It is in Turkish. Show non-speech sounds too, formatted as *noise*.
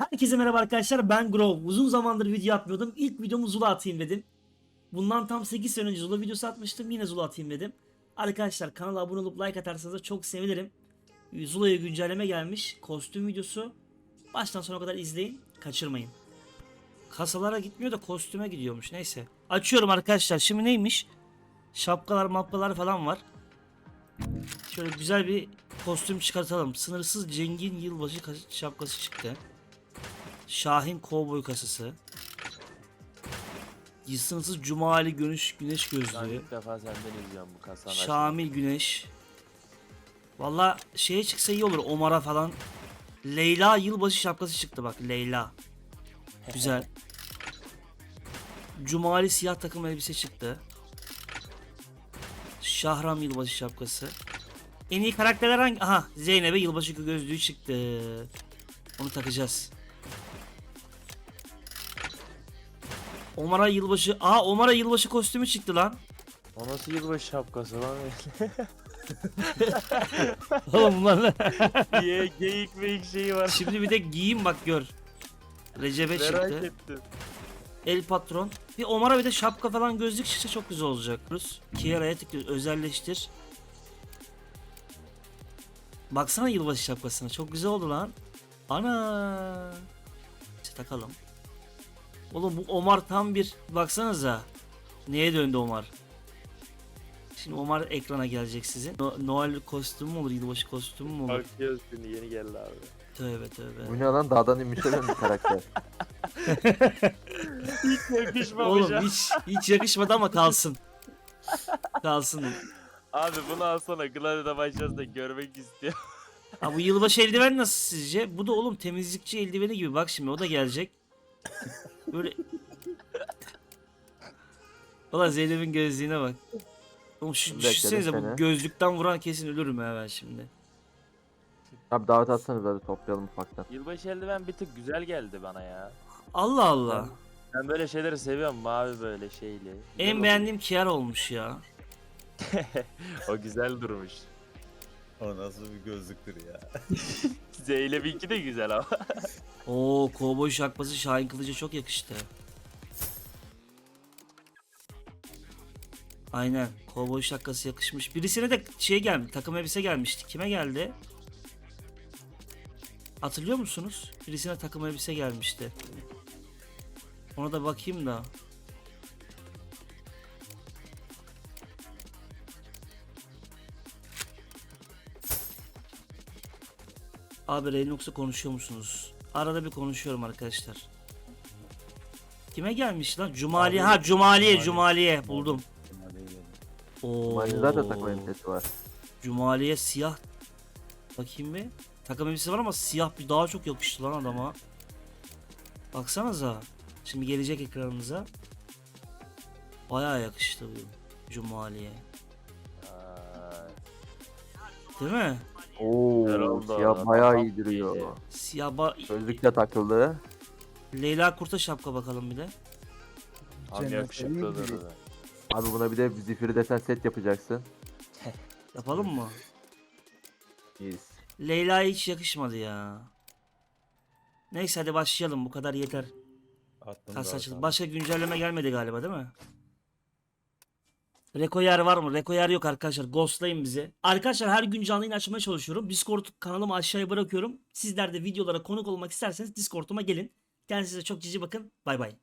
Herkese merhaba arkadaşlar ben Grove. Uzun zamandır video atmıyordum. İlk videomu Zula atayım dedim. Bundan tam 8 sene önce Zula videosu atmıştım. Yine Zula atayım dedim. Arkadaşlar kanala abone olup like atarsanız da çok sevinirim. Zula'ya güncelleme gelmiş. Kostüm videosu. Baştan sona kadar izleyin. Kaçırmayın. Kasalara gitmiyor da kostüme gidiyormuş. Neyse. Açıyorum arkadaşlar. Şimdi neymiş? Şapkalar mapkalar falan var. Şöyle güzel bir kostüm çıkartalım. Sınırsız Cengin yılbaşı kas- şapkası çıktı. Şahin kovboy kasası. Sınırsız Cumali Güneş Güneş Ben gözlüğü. ilk defa senden izliyorum bu kasanı. Şamil Güneş. Valla şeye çıksa iyi olur Omar'a falan. Leyla yılbaşı şapkası çıktı bak Leyla. *laughs* Güzel. Cumali siyah takım elbise çıktı. Şahram yılbaşı şapkası. En iyi karakterler hangi? Aha Zeynep'e yılbaşı gözlüğü çıktı. Onu takacağız. Omar'a yılbaşı... Aa Omar'a yılbaşı kostümü çıktı lan. O nasıl yılbaşı şapkası lan? *laughs* Oğlum bunlar ne? *laughs* Diye geyik meyik şeyi var. Şimdi bir de giyeyim bak gör. Recep'e Merak çıktı. ettim. El patron. Bir Omar'a bir de şapka falan gözlük çıksa çok güzel olacak. Rus. Kiara'ya tıklıyoruz. Özelleştir. Baksana yılbaşı şapkasına. Çok güzel oldu lan. Ana. İşte takalım. Oğlum bu Omar tam bir baksanıza. Neye döndü Omar? Şimdi Omar ekrana gelecek sizin. No- Noel kostümü mü olur? Yılbaşı kostümü mü olur? Bakıyoruz şimdi yeni geldi abi. Tövbe tövbe. Bu ne lan dağdan inmişe döndü karakter. *laughs* Hiç yakışmamış Oğlum hiç hiç yakışmadı ama kalsın. Kalsın. Abi bunu alsana Gladio'da başlasın da görmek istiyor. Ha bu yılbaşı eldiven nasıl sizce? Bu da oğlum temizlikçi eldiveni gibi. Bak şimdi o da gelecek. *laughs* Böyle Valla Zeynep'in gözlüğüne bak. Oğlum şu Bekle, düşünsenize bu gözlükten vuran kesin ölürüm ha ben şimdi. Abi davet atsanız hadi toplayalım ufaktan. Yılbaşı eldiven bir tık güzel geldi bana ya. Allah Allah. Ben böyle şeyleri seviyorum mavi böyle şeyli. Güzel En beğendiğim Kiara olmuş ya. *laughs* O güzel durmuş. O nasıl bir gözlüktür ya. *laughs* Zeynep'inki de güzel ama. *laughs* Oo kovboy şapkası Şahin Kılıç'a çok yakıştı. Aynen. Kovboy şapkası yakışmış. Birisine de şey gelmiş. Takım elbise gelmişti. Kime geldi? Hatırlıyor musunuz? Birisine takım elbise gelmişti. Ona da bakayım da. Abi Reynolds'la konuşuyor musunuz? Arada bir konuşuyorum arkadaşlar. Kime gelmiş lan? Cumali. Ha Cumali'ye, Cumali. Cumali'ye buldum. Oo. Da takım elbisesi var. Cumali'ye siyah. Bakayım bir. Takım elbisesi var ama siyah bir daha çok yakıştı lan adama. Baksanıza. Şimdi gelecek ekranınıza. Bayağı yakıştı bu Cumali'ye. Değil mi? Oo siyah bayağı iyi duruyor. Siyah ba- Gözlük de takıldı. Leyla Kurt'a şapka bakalım bir de. Tam Cennet yakışıklı. Abi buna bir de zifiri desen set yapacaksın. *laughs* Yapalım mı? İyiyiz. Leyla'ya hiç yakışmadı ya. Neyse hadi başlayalım bu kadar yeter. Attım Kas açıldı. Başka güncelleme gelmedi galiba değil mi? Reko yer var mı? Reko yer yok arkadaşlar. Ghostlayın bizi. Arkadaşlar her gün canlı yayın açmaya çalışıyorum. Discord kanalımı aşağıya bırakıyorum. Sizler de videolara konuk olmak isterseniz Discord'uma gelin. Kendinize çok cici bakın. Bay bay.